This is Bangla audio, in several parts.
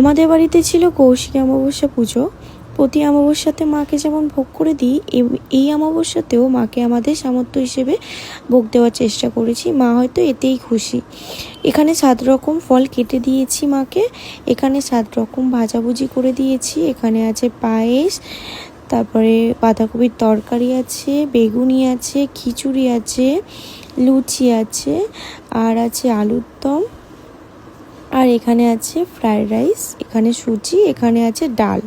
আমাদের বাড়িতে ছিল কৌশিক অমাবস্যা পুজো। প্রতি অমাবস্যাতে মাকে যেমন ভোগ করে দিই এই অমাবস্যাতেও মাকে আমাদের সামর্থ্য হিসেবে ভোগ দেওয়ার চেষ্টা করেছি। মা হয়তো এতেই খুশি। এখানে সাত রকম ফল কেটে দিয়েছি মাকে। এখানে সাত রকম ভাজাভুজি করে দিয়েছি। এখানে আছে পায়েস, তারপরে বাঁধাকপির তরকারি আছে, বেগুনি আছে, খিচুড়ি আছে, লুচি আছে, আর আছে আলুর দম আর এখানে আছে ফ্রায়েড রাইস এখানে সুজি, এখানে আছে ডাল।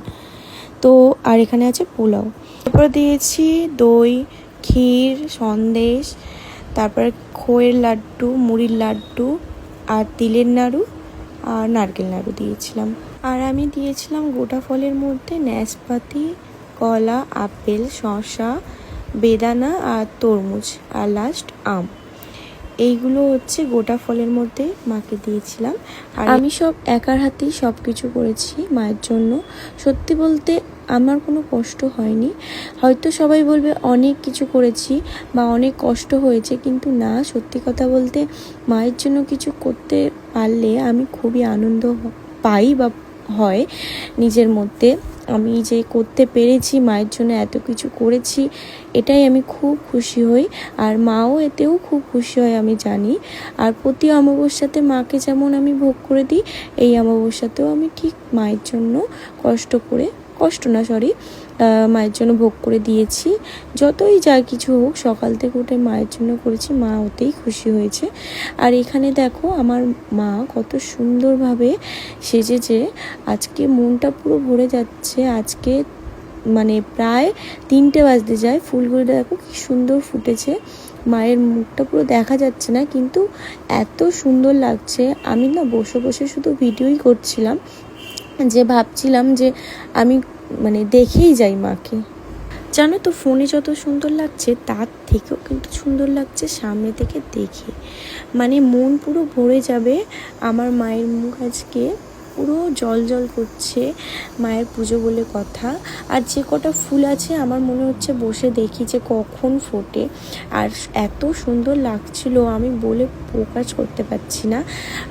তো, আর এখানে আছে পোলাও। তারপরে দিয়েছি দই, ক্ষীর, সন্দেশ, তারপরে খোয়ের লাড্ডু, মুড়ির লাড্ডু, আর তিলের নাড়ু, আর নারকেল নাড়ু দিয়েছিলাম। আর আমি দিয়েছিলাম গোটা ফলের মধ্যে ন্যাসপাতি, কলা, আপেল, শসা, বেদানা আর তরমুজ, আর লাস্ট আম। এইগুলো হচ্ছে গোটা ফলের মধ্যে মাকে দিয়েছিলাম। আর আমি সব একার হাতেই সব কিছু করেছি মায়ের জন্য। সত্যি বলতে আমার কোনো কষ্ট হয়নি। হয়তো সবাই বলবে, অনেক কিছু করেছি বা অনেক কষ্ট হয়েছে। কিন্তু না, সত্যি কথা বলতে মায়ের জন্য কিছু করতে পারলে আমি খুবই আনন্দ পাই বা হয় নিজের মধ্যে। আমি যে করতে পেরেছি, মায়ের জন্য এত কিছু করেছি, এটাই আমি খুব খুশি হই। আর মাও এতেও খুব খুশি হয়, আমি জানি। আর প্রতি অমাবস্যাতে মাকে যেমন আমি ভোগ করে দিই, এই অমাবস্যাতেও আমি ঠিক মায়ের জন্য কষ্ট করে কষ্ট না সরি মায়ের জন্য ভোগ করে দিয়েছি। যতই যা কিছু হোক, সকাল থেকে উঠে মায়ের জন্য করেছি, মা ওতেই খুশি হয়েছে। আর এখানে দেখো, আমার মা কত সুন্দরভাবে সেজেছে আজকে মনটা পুরো ভরে যাচ্ছে। আজকে মানে প্রায় তিনটে বাজতে যায়, ফুলগুলো দেখো কি সুন্দর ফুটেছে। মায়ের মুখটা পুরো দেখা যাচ্ছে না, কিন্তু এত সুন্দর লাগছে। আমি না বসে বসে শুধু ভিডিওই করছিলাম। যে ভাবছিলাম যে আমি মানে দেখেই যাই মাকে। জানো তো, ফোনে যত সুন্দর লাগছে, তার থেকেও কিন্তু সুন্দর লাগছে সামনে থেকে দেখে। মানে মন পুরো ভরে যাবে আমার মায়ের মুখ আজকে পুরো জল জল করছে মায়ের পুজো বলে কথা। আর যে কটা ফুল আছে, আমার মনে হচ্ছে বসে দেখি যে কখন ফোটে। আর এত সুন্দর লাগছিল, আমি বলে প্রকাশ করতে পারছি না।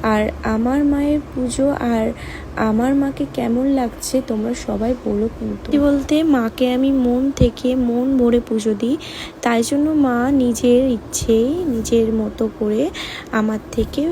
আর আমার মায়ের পুজো আর আমার মাকে কেমন লাগছে, তোমরা সবাই বলো কিন্তু। বলতে, মাকে আমি মন থেকে মন ভরে পুজো দিই। তাই জন্য মা নিজের ইচ্ছেই নিজের মতো করে আমার থেকে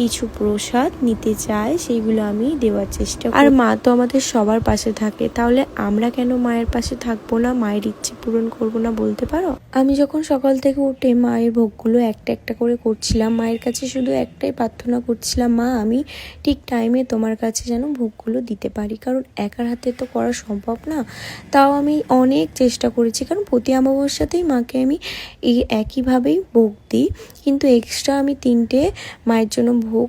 কিছু প্রসাদ নিতে চায় সেইগুলো আমি দেওয়ার চেষ্টা আর মা তো আমাদের সবার পাশে থাকে তাহলে আমরা কেন মায়ের পাশে থাকব না? মায়ের ইচ্ছে পূরণ করব না বলতে পারো? আমি যখন সকাল থেকে উঠে মায়ের ভোগগুলো একটা একটা করে করছিলাম মায়ের কাছে শুধু একটাই প্রার্থনা করছিলাম মা আমি ঠিক টাইমে তোমার কাছে যেন ভোগগুলো দিতে পারি। কারণ একার হাতে তো করা সম্ভব না। তাও আমি অনেক চেষ্টা করেছি কারণ প্রতি অমাবস্যাতেই মাকে আমি এই একইভাবেই ভোগ দিই। কিন্তু এক্সট্রা আমি তিনটে মায়ের জন্য ভোগ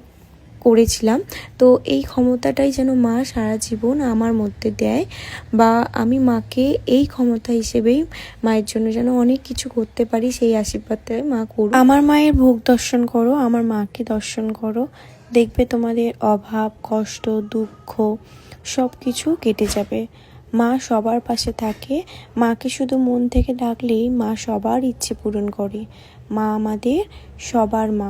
করেছিলাম। তো এই ক্ষমতাটাই যেন মা সারা জীবন আমার মধ্যে দেয় বা আমি মাকে এই ক্ষমতা হিসেবেই মায়ের জন্য যেন অনেক কিছু করতে পারি, সেই আশীর্বাদটাই মা করুক। আমার মায়ের ভোগ দর্শন করো, আমার মাকে দর্শন করো। দেখবে তোমাদের অভাব, কষ্ট, দুঃখ সব কিছু কেটে যাবে। মা সবার পাশে থাকে। মাকে শুধু মন থেকে ডাকলেই মা সবার ইচ্ছে পূরণ করে। মা আমাদের সবার মা।